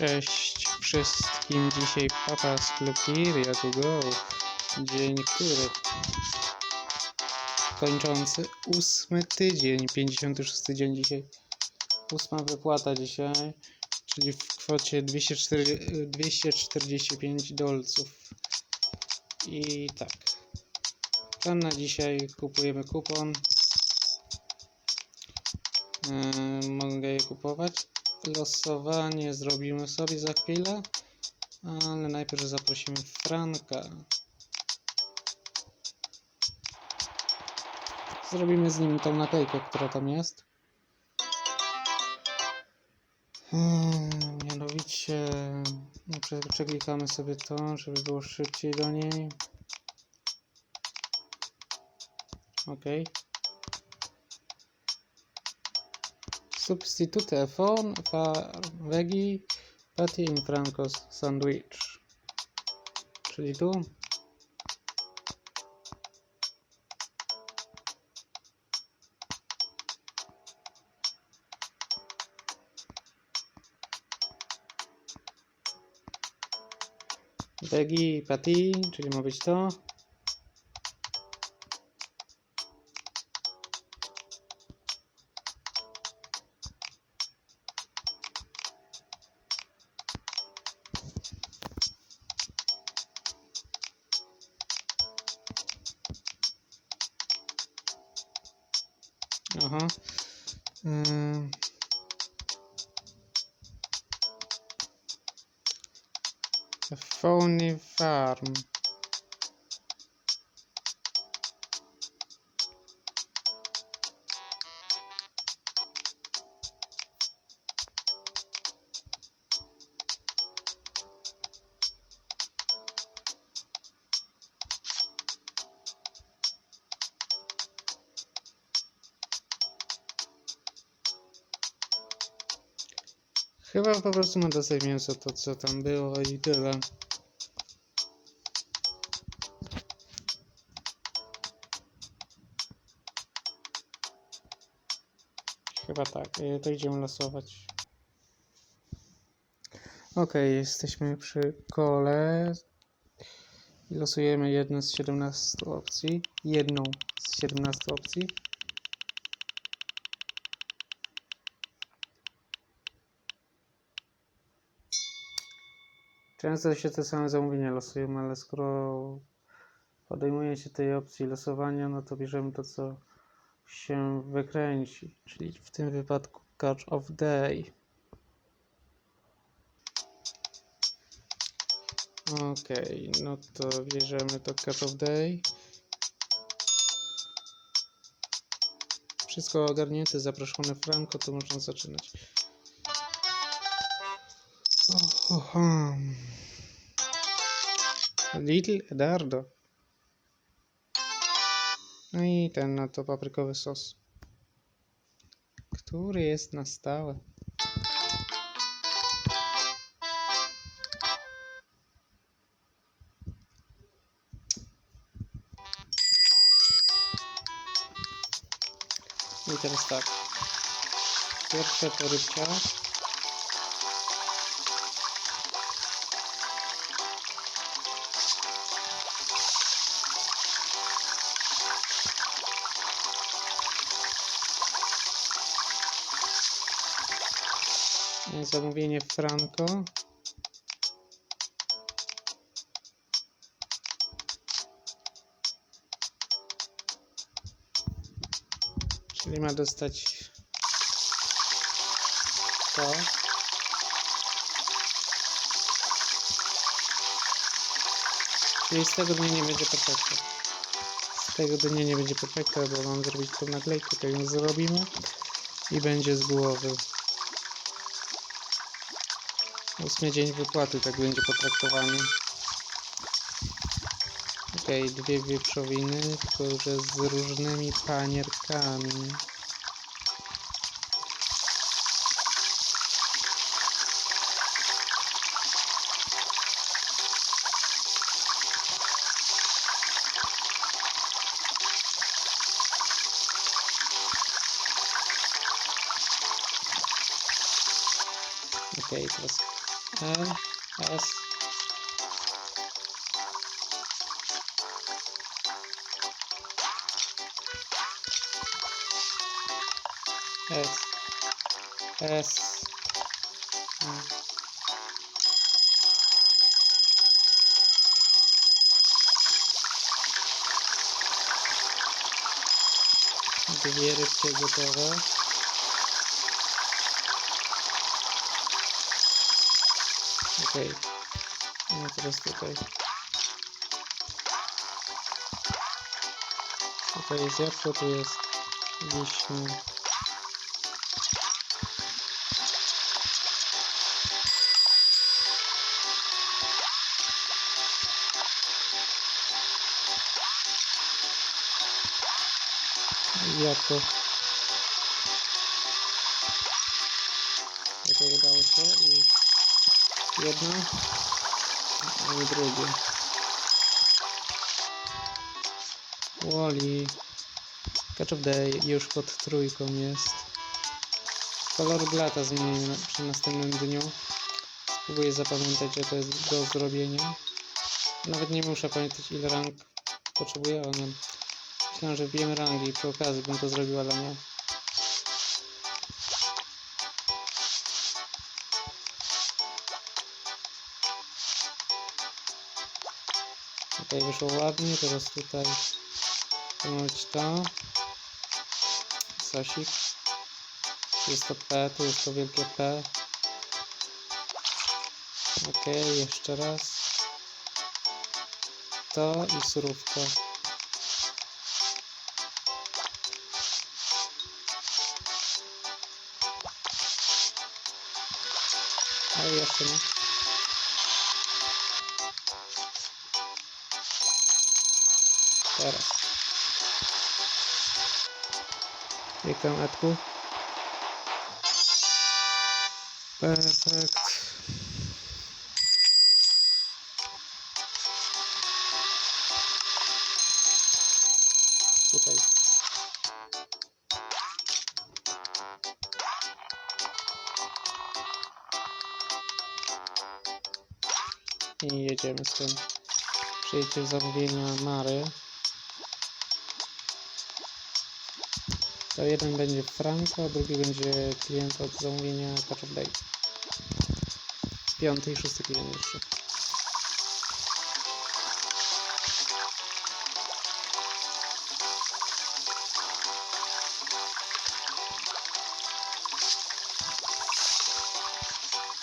Cześć wszystkim, dzisiaj Papa z Klukiria to go. Dzień który? Kończący ósmy tydzień, 56 dzień dzisiaj. Ósma wypłata dzisiaj, czyli w kwocie 204, 245 dolców. I tak. Plan na dzisiaj kupujemy kupon. Yy, mogę je kupować. Losowanie zrobimy sobie za chwilę, ale najpierw zaprosimy Franka. Zrobimy z nim tą naklejkę, która tam jest. Hmm, mianowicie no, prze- przeklikamy sobie to, żeby było szybciej do niej. Ok. Substitute phone for veggie patty in francos sandwich. Czyli tu. Veggie patty, czyli ma być to. Aha. Ym. Phony Farm. Chyba po prostu ma dostać mięso to, co tam było i tyle. Chyba tak, y, to idziemy losować. Ok, jesteśmy przy kole. Losujemy jedną z 17 opcji. Jedną z 17 opcji. Często się te same zamówienia losują, ale skoro podejmuje się tej opcji losowania, no to bierzemy to, co się wykręci, czyli w tym wypadku Catch of Day. Okej, no to bierzemy to Catch of Day. Wszystko ogarnięte, zaproszony Franco, to można zaczynać. Oho. Little Edardo. No i ten na to paprykowy sos. Który jest na stałe. I teraz tak. Pierwsze to Zamówienie Franco. Czyli ma dostać to. Czyli z tego dnia nie będzie perfekta. Z tego dnia nie będzie perfekta, bo mam zrobić tą naklejkę, to ją zrobimy i będzie z głowy. Ósmy dzień wypłaty, tak będzie potraktowany. Okej, dwie wieprzowiny, że z różnymi panierkami. S. S. Mm. Dwie rybki gotowe. Okej. No teraz tutaj. Tutaj jest jabłko, wiśnia. Jabłko. Okej, udało się i jedno i drugie. Wally. Catch of Day już pod trójką jest. Kolor blata zmienię przy następnym dniu. Spróbuję zapamiętać, że to jest do zrobienia. Nawet nie muszę pamiętać ile rank potrzebuję, nie. Myślałem, że wbijemy rangi i przy okazji bym to zrobił, ale nie. Tutaj wyszło ładnie, teraz tutaj być to. Sosik. Tu jest to P, tu jest to wielkie P. Ok, jeszcze raz. To i surówka. Ale jeszcze nie. Teraz. Jak tam Edku? Perfekt. Jedziemy z tym. Przyjdzie zamówienia Mary. To jeden będzie Franco, a drugi będzie klient od zamówienia Touch of Day. Piąty i szósty klient jeszcze.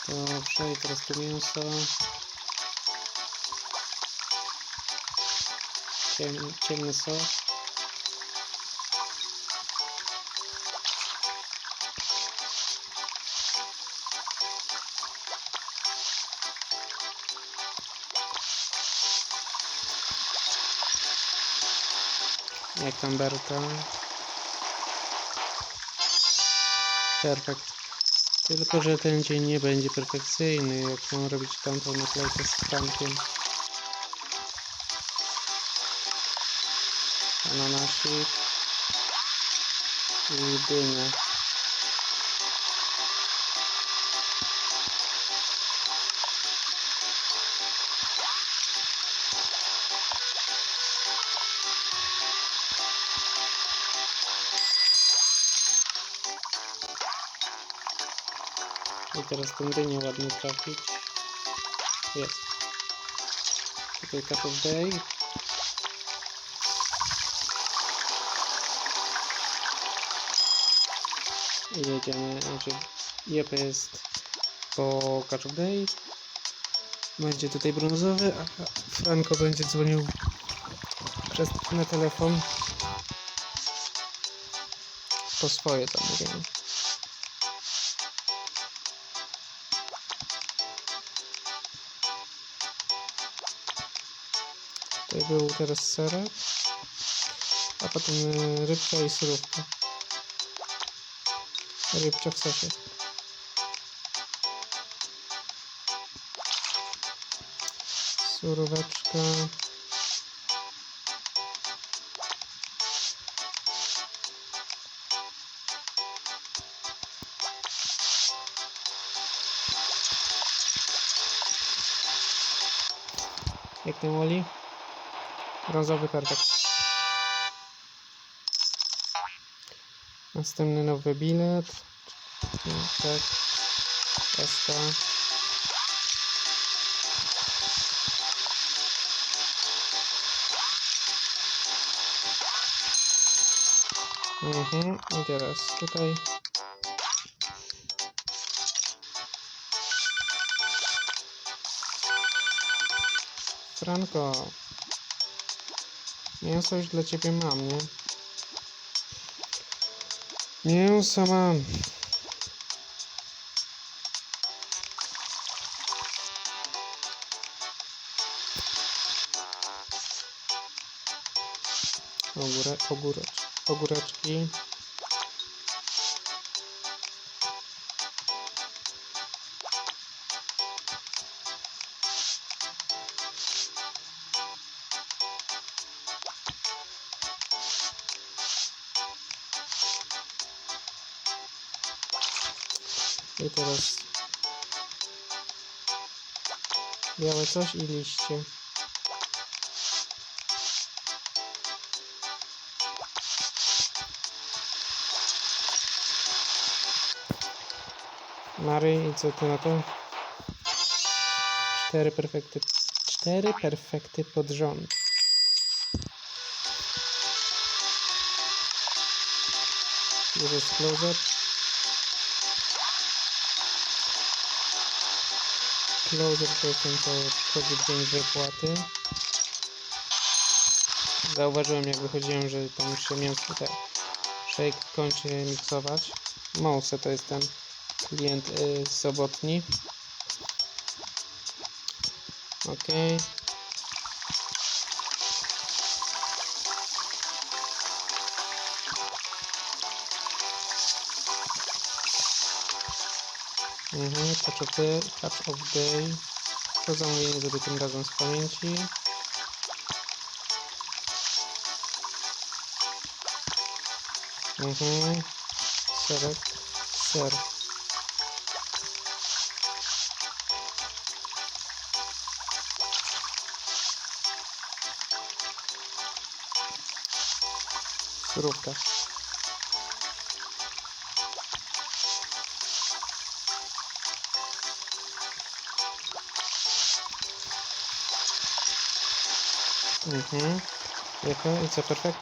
Dobrze, i teraz tu mięso. Ciem, ciemny sos. Jak tam Berta? Perfekt. Tylko, że ten dzień nie będzie perfekcyjny, jak mam robić tamtą naklejkę z Frankiem. Ananasik. I dynia. I teraz tą dynię ładnie trafić. Jest. Tutaj cut of day. I jedziemy, znaczy jep jest po catch day. Będzie tutaj brązowy, a Franco będzie dzwonił przez na telefon po swoje zamówienie. Tutaj był teraz serek, a potem y, rybka i surówka rybcia w sosie. Suroweczka. Jak ten woli? Brązowy. Następny nowy bilet. Tak. SK. Mhm. I teraz tutaj. Franko. Mięso już dla ciebie mam, nie? Mięso mam. Ogóre, ogórecz, ogóreczki. Coś i liście. Mary, i co ty na to? Cztery perfekty. Cztery perfekty pod rząd. Już jest Closer to ten, co wchodzi w dzień wypłaty. Zauważyłem jak wychodziłem, że tam się mięso te shake kończy miksować. Mouse to jest ten klient y, sobotni. Ok. Mhm, touch of day, touch of day. To zamówienie zrobię tym razem z pamięci. Mhm. Serek. Ser. Surówka. Mhm. Jaka? I co, perfekt?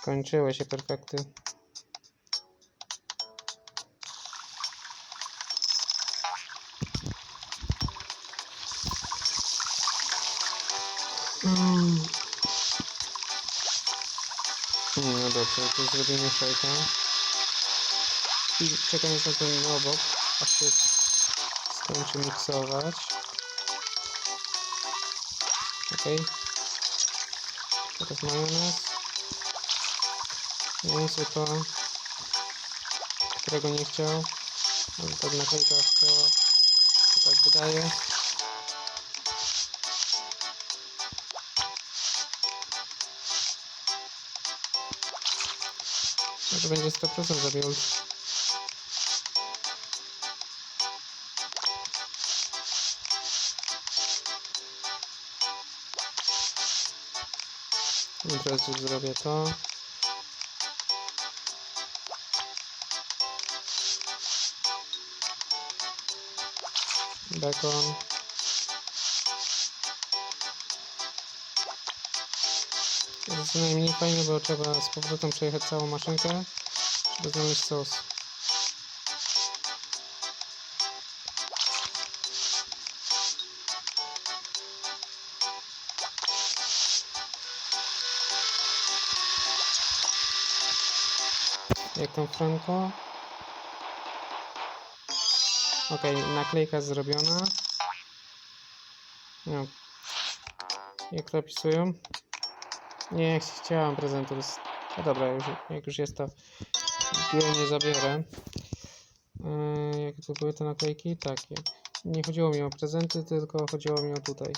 Skończyły się perfekty. Mm. No dobrze, zrobimy szajka. I czekam na ten obok, aż się skończy miksować. Okej. Teraz majonez. Mięso to, którego nie chciał. Ale tak naklejka chciała. To tak wydaje. Może będzie 100% zabił. I teraz już zrobię to. Bacon. To jest najmniej fajne, bo trzeba z powrotem przejechać całą maszynkę, żeby znaleźć sos. Tam Franco? Ok, naklejka zrobiona. No. Jak to opisują? Nie, ch- chciałam prezentu. No dobra, już, jak już jest to, nie zabiorę. Yy, jakie to były te naklejki? Takie. Nie chodziło mi o prezenty, tylko chodziło mi o tutaj.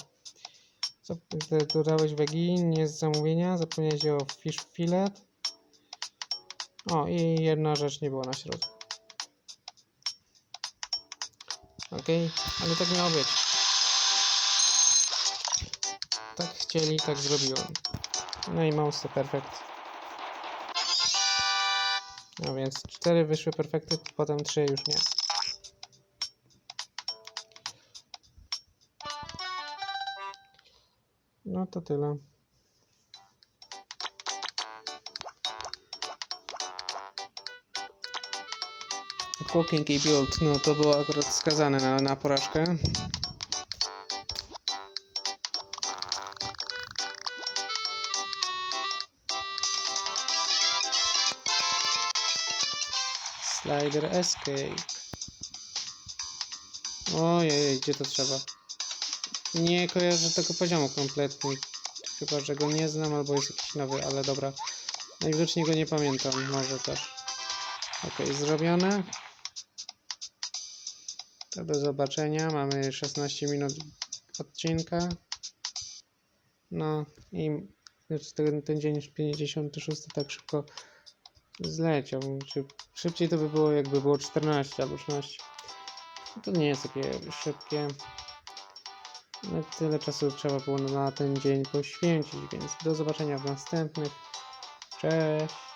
Dodałeś wegi, nie z zamówienia, zapomniałeś o fish fillet. O, i jedna rzecz nie była na środku. Okej, ale tak miało być. chcieli, tak zrobiłem. No i to perfekt. No więc cztery wyszły perfekty, potem trzy już nie. No to tyle. Cooking i build, no to było akurat skazane na, na porażkę. Slider escape. Ojej, gdzie to trzeba? Nie kojarzę tego poziomu kompletnie. Chyba, że go nie znam albo jest jakiś nowy, ale dobra. Najwidoczniej go nie pamiętam, może też. Ok, zrobione. To do zobaczenia. Mamy 16 minut odcinka. No i ten, ten dzień już 56 tak szybko zleciał. Szybciej to by było jakby było 14 albo 13. No to nie jest takie szybkie. No, tyle czasu trzeba było na ten dzień poświęcić, więc do zobaczenia w następnych. Cześć!